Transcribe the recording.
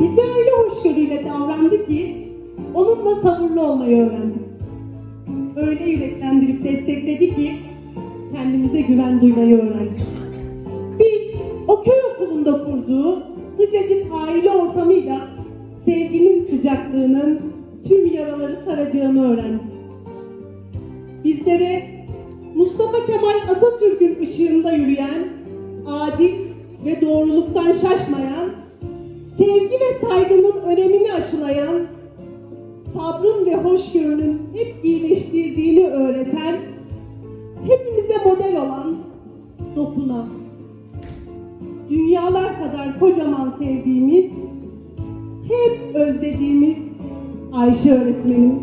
Bize öyle hoşgörüyle davrandı ki onunla sabırlı olmayı öğrendik. Öyle yüreklendirip destekledi ki kendimize güven duymayı öğrendik. Biz o köy okulunda kurduğu sıcacık aile ortamıyla sevginin sıcaklığının tüm yaraları saracağını öğrendik. Bizlere Mustafa Kemal Atatürk'ün ışığında yürüyen, adil ve doğruluktan şaşmayan, sevgi ve saygının önemini aşılayan, sabrın ve hoşgörünün hep iyileştirdiğini öğreten, hepimize model olan, dokunan, dünyalar kadar kocaman sevdiğimiz, hep özlediğimiz Ayşe öğretmenimiz.